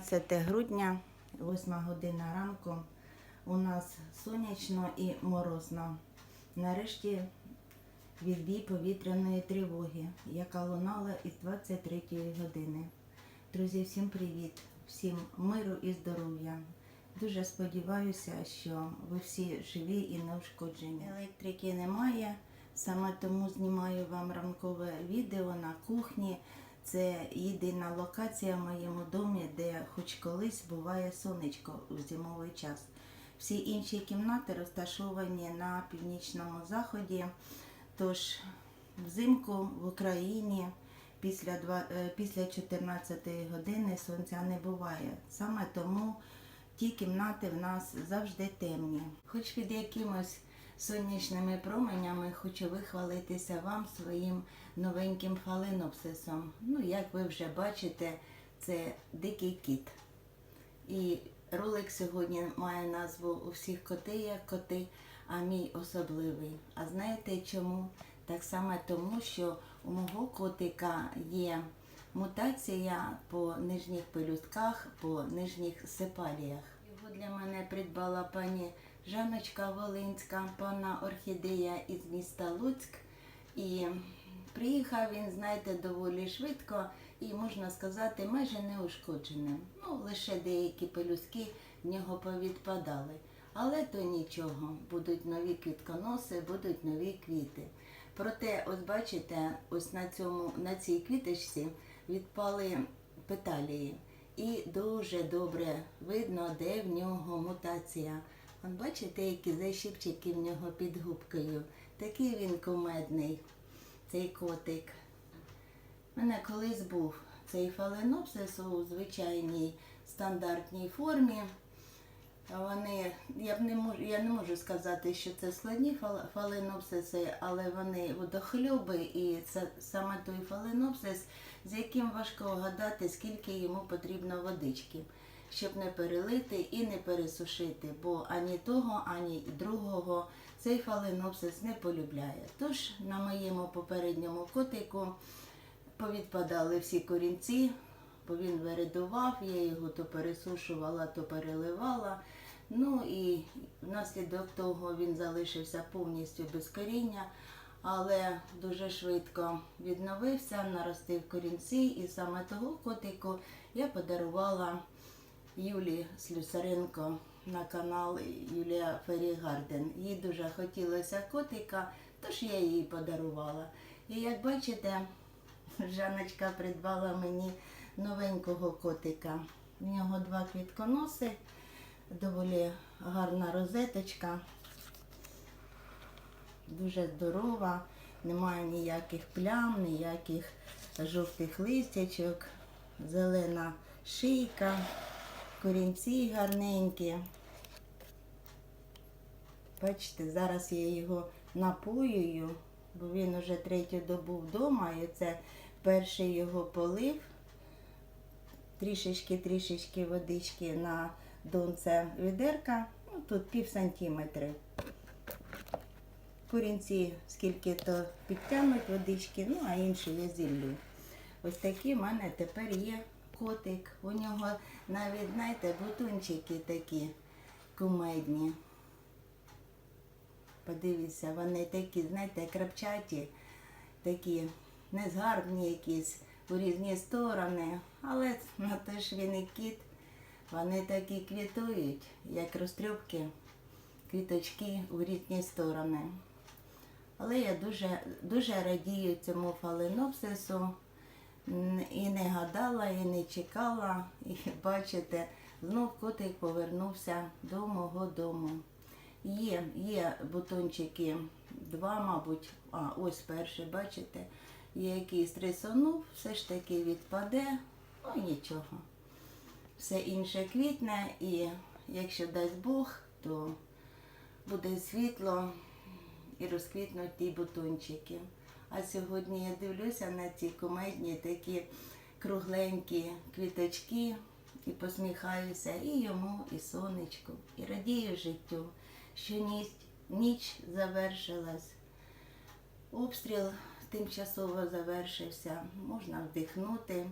14 грудня, 8 година ранку. У нас сонячно і морозно. Нарешті відбій повітряної тривоги, яка лунала із 23 години. Друзі, всім привіт, всім миру і здоров'я. Дуже сподіваюся, що ви всі живі і неушкоджені. Електрики немає, саме тому знімаю вам ранкове відео на кухні. Це єдина локація в моєму домі, де хоч колись буває сонечко у зимовий час. Всі інші кімнати розташовані на північному заході. Тож взимку в Україні після, два- е, після 14 години сонця не буває. Саме тому ті кімнати в нас завжди темні. Хоч під якимось сонячними променями хочу вихвалитися вам своїм новеньким фаленопсисом. Ну, як ви вже бачите, це дикий кіт. І ролик сьогодні має назву У всіх коти як коти, а мій особливий. А знаєте чому? Так само тому, що у мого котика є мутація по нижніх пелюстках, по нижніх сепаліях. Його для мене придбала пані Жаночка Волинська, пана Орхідея із міста Луцьк. І приїхав він, знаєте, доволі швидко і, можна сказати, майже неушкодженим. Ну, лише деякі пелюстки в нього повідпадали. Але то нічого, будуть нові квітконоси, будуть нові квіти. Проте, ось бачите, ось на цьому на цій квіточці відпали петалії. І дуже добре видно, де в нього мутація. От бачите, які защіпчики в нього під губкою. Такий він кумедний, цей котик. У мене колись був цей фаленопсис у звичайній стандартній формі. Вони, я б не можу, я не можу сказати, що це складні фаленопсиси, але вони водохлюби, і це саме той фаленопсис, з яким важко вгадати, скільки йому потрібно водички, щоб не перелити і не пересушити, бо ані того, ані другого цей фаленопсис не полюбляє. Тож на моєму попередньому котику повідпадали всі корінці, бо він вередував, я його то пересушувала, то переливала. Ну і внаслідок того він залишився повністю без коріння, але дуже швидко відновився, наростив корінці, і саме того котику я подарувала Юлі Слюсаренко на канал Юлія Ферігарден. Їй дуже хотілося котика, тож я їй подарувала. І як бачите, Жаночка придбала мені новенького котика. В нього два квітконоси, доволі гарна розеточка, дуже здорова, немає ніяких плям, ніяких жовтих листячок, зелена шийка, корінці гарненькі. Бачите, зараз я його напоюю, бо він уже третю добу вдома, і це перший його полив. Трішечки-трішечки водички на донце відерка, ну тут пів сантиметри. Корінці скільки то підтягнуть водички, ну а інші я зіллю. Ось такий в мене тепер є котик. У нього навіть, знаєте, бутончики такі кумедні. Подивіться, вони такі, знаєте, крапчаті, такі незгарбні якісь у різні сторони. Але на те ж він і кіт. Вони такі квітують, як розтрьопки, квіточки у різні сторони. Але я дуже, дуже радію цьому фаленопсису. І не гадала, і не чекала. І бачите, знов котик повернувся до мого дому. Є, є бутончики, два, мабуть, а ось перший, бачите, є якийсь трисонув, все ж таки відпаде, ну нічого. Все інше квітне, і якщо дасть Бог, то буде світло і розквітнуть ті бутончики. А сьогодні я дивлюся на ці кумедні такі кругленькі квіточки і посміхаюся і йому, і сонечку, і радію життю, що ніч, ніч завершилась. Обстріл тимчасово завершився, можна вдихнути.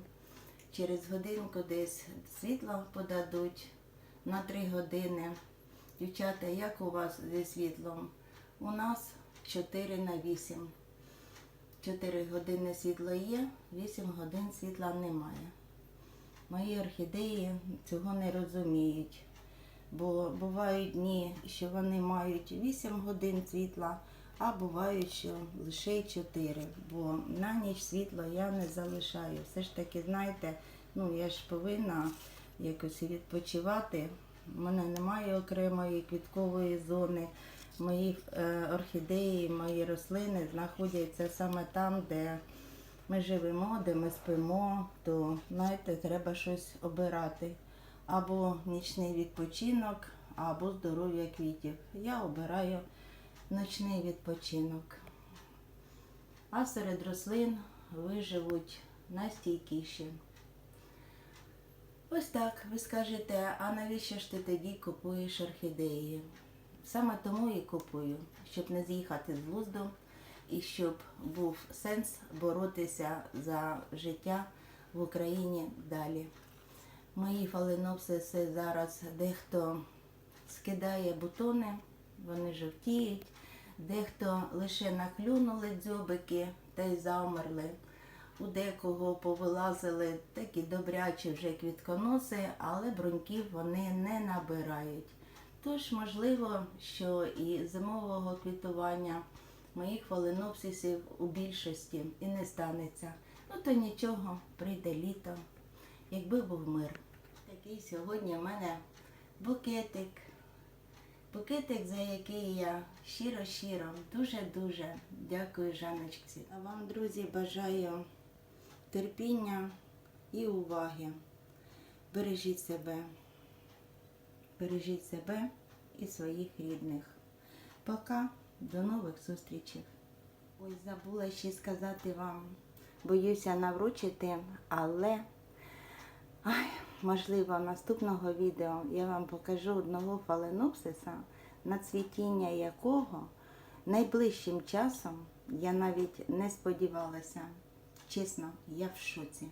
через годинку десь світло подадуть на 3 години. Дівчата, як у вас зі світлом? У нас 4 на 8. 4 години світло є, 8 годин світла немає. Мої орхідеї цього не розуміють. Бо бувають дні, що вони мають 8 годин світла, а бувають, що лише 4. Бо на ніч світло я не залишаю. Все ж таки, знаєте, ну я ж повинна якось відпочивати. У мене немає окремої квіткової зони. Мої е, орхідеї, мої рослини знаходяться саме там, де ми живемо, де ми спимо, то знаєте, треба щось обирати. Або нічний відпочинок, або здоров'я квітів. Я обираю ночний відпочинок. А серед рослин виживуть найстійкіші. Ось так, ви скажете, а навіщо ж ти тоді купуєш орхідеї? Саме тому і купую, щоб не з'їхати з глузду і щоб був сенс боротися за життя в Україні далі. Мої фаленопсиси зараз дехто скидає бутони, вони жовтіють, дехто лише наклюнули дзьобики та й завмерли. У декого повилазили такі добрячі вже квітконоси, але бруньків вони не набирають. Тож, можливо, що і зимового квітування моїх фаленопсисів у більшості і не станеться. Ну то нічого, прийде літо, якби був мир. Такий сьогодні в мене букетик. Букетик, за який я щиро-щиро, дуже-дуже дякую Жаночці. А вам, друзі, бажаю терпіння і уваги. Бережіть себе. Бережіть себе і своїх рідних. Пока, до нових зустрічей. Ой, забула ще сказати вам. Боюся навручити, але ай, можливо, наступного відео я вам покажу одного фаленопсиса, на цвітіння якого найближчим часом я навіть не сподівалася. Чесно, я в шоці.